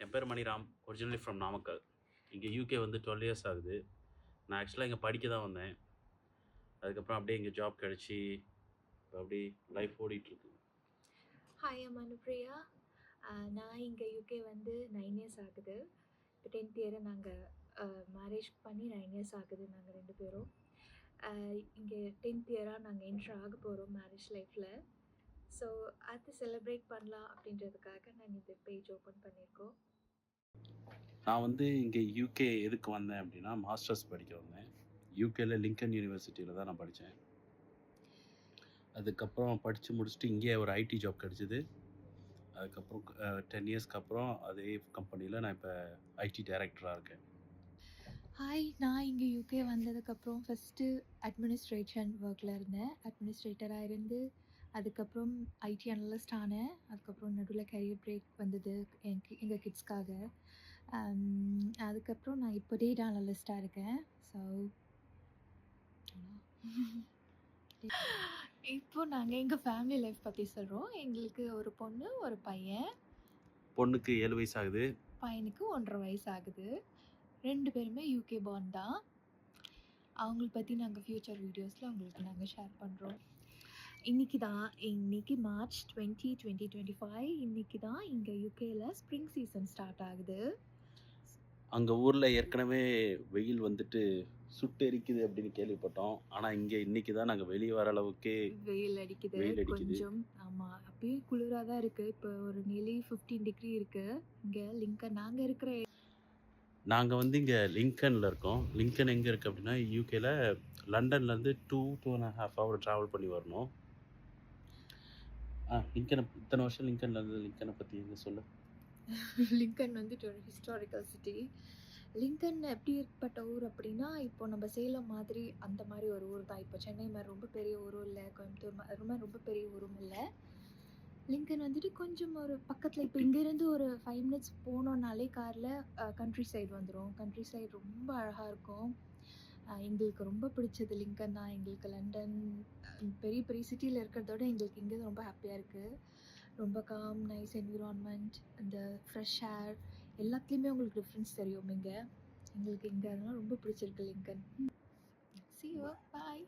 என் பேர் Maniram originally from Namakkal. இங்கே UK வந்து டுவெல் இயர்ஸ் ஆகுது. நான் ஆக்சுவலாக இங்கே படிக்க தான் வந்தேன். அதுக்கப்புறம் அப்படியே இங்கே ஜாப் கிடச்சி அப்படியே லைஃப் ஓடிட்டுருக்கு. ஹாய் ஐம் அனுப்ரியா நான் இங்கே யூகே வந்து நைன் இயர்ஸ் ஆகுது. இப்போ டென்த் இயரை நாங்கள் மேரேஜ் பண்ணி நைன் இயர்ஸ் ஆகுது நாங்கள் ரெண்டு பேரும். இங்கே டென்த் இயராக நாங்கள் என்ட்ரு ஆக போகிறோம் மேரேஜ் லைஃப்பில் ஸோ அது செலிப்ரேட் பண்ணலாம் அப்படின்றதுக்காக நாங்கள் இந்த பேஜ் ஓப்பன் பண்ணியிருக்கோம் நான் வந்து இங்கே யூகே எதுக்கு வந்தேன் அப்படின்னா மாஸ்டர்ஸ் படிக்க வந்தேன். யூகேல லிங்கன் யூனிவர்சிட்டியில் தான் நான் படித்தேன். அதுக்கப்புறம் படித்து முடிச்சுட்டு இங்கே ஒரு ஐடி ஜாப் கிடச்சிது. அதுக்கப்புறம் டென் இயர்ஸ்க்கு அப்புறம் அதே கம்பெனியில் நான் இப்போ ஐடி டைரக்டராக இருக்கேன். ஹாய் நான் இங்கே யூகே வந்ததுக்கப்புறம் ஃபஸ்ட்டு அட்மினிஸ்ட்ரேஷன் ஒர்க்கில் இருந்தேன். அட்மினிஸ்ட்ரேட்டராக இருந்து அதுக்கப்புறம் ஐடி அனலிஸ்ட் ஆனேன். அதுக்கப்புறம் நடுவில் கரியர் பிரேக் வந்தது எனக்கு எங்கள் கிட்ஸ்க்காக அதுக்கப்புறம் நான் இப்போ டேட்டா அனலிஸ்ட்டாக இருக்கேன். ஸோ இப்போ நாங்கள் எங்கள் ஃபேமிலி லைஃப் பற்றி சொல்கிறோம் எங்களுக்கு ஒரு பொண்ணு ஒரு பையன். பொண்ணுக்கு ஏழு வயசு ஆகுது. பையனுக்கு ஒன்றரை வயசு ஆகுது. ரெண்டு பேருமே யூகே பாண்ட் தான். அவங்கள பற்றி நாங்கள் ஃப்யூச்சர் வீடியோஸில் உங்களுக்கு நாங்கள் ஷேர் பண்ணுறோம் இன்றைக்கி தான் இன்னைக்கு March twenty twenty twenty five இன்றைக்கி தான் இங்கே யூகேல ஸ்ப்ரிங் சீசன் ஸ்டார்ட் ஆகுது. அங்கே ஊரில் ஏற்கனவே வெயில் வந்துட்டு சுட்டெரிக்குது அப்படின்னு கேள்விப்பட்டோம். ஆனால் இங்கே இன்னைக்கு தான் நாங்கள் வெளியே வர அளவுக்கே வெயில் அடிக்குது வெயில் அடிக்குது. கொஞ்சம். ஆமாம் அப்பயே குளிராக தான் இருக்குது இப்போ ஒரு நிலை ஃபிஃப்டீன் டிகிரி இருக்குது இங்கே லிங்கன் நாங்கள் இருக்கிற நாங்கள் வந்து இங்கே லிங்கனில் இருக்கோம். லிங்கன் எங்கே இருக்குது அப்படின்னா யூகேல லண்டன்லேருந்து two two and half hour travel பண்ணி வரணும். ஆ லிங்கனை இத்தனை வருஷம் லிங்கனில் இருந்து லிங்கனை பற்றி என்ன சொல்ல. லிங்கன் வந்துட்டு ஒரு ஹிஸ்டாரிக்கல் சிட்டி லிங்கன் எப்படி ஏற்பட்ட ஊர் அப்படின்னா இப்போ நம்ம சேலம் மாதிரி அந்த மாதிரி ஒரு ஊர் தான். இப்போ சென்னை மாதிரி ரொம்ப பெரிய ஊரும் இல்லை கோயம்புத்தூர் ரொம்ப ரொம்ப பெரிய ஊரும் இல்லை. லிங்கன் வந்துட்டு கொஞ்சம் ஒரு பக்கத்தில் இப்போ இங்கேருந்து ஒரு ஃபைவ் மினிட்ஸ் போனோன்னாலே காரில் கண்ட்ரி சைடு வந்துடும் கண்ட்ரி சைடு ரொம்ப அழகாக இருக்கும். எங்களுக்கு ரொம்ப பிடிச்சது லிங்கன் தான். எங்களுக்கு லண்டன் பெரிய பெரிய சிட்டியில் இருக்கிறதோட எங்களுக்கு இங்கே ரொம்ப ஹாப்பியாக இருக்குது ரொம்ப காம் நைஸ் என்விரான்மெண்ட் அந்த ஃப்ரெஷ் ஏர் எல்லாத்துலேயுமே உங்களுக்கு டிஃப்ரென்ஸ் தெரியும் இங்கே. எங்களுக்கு இங்கே ரொம்ப பிடிச்சிருக்கு லிங்கன். சி பாய்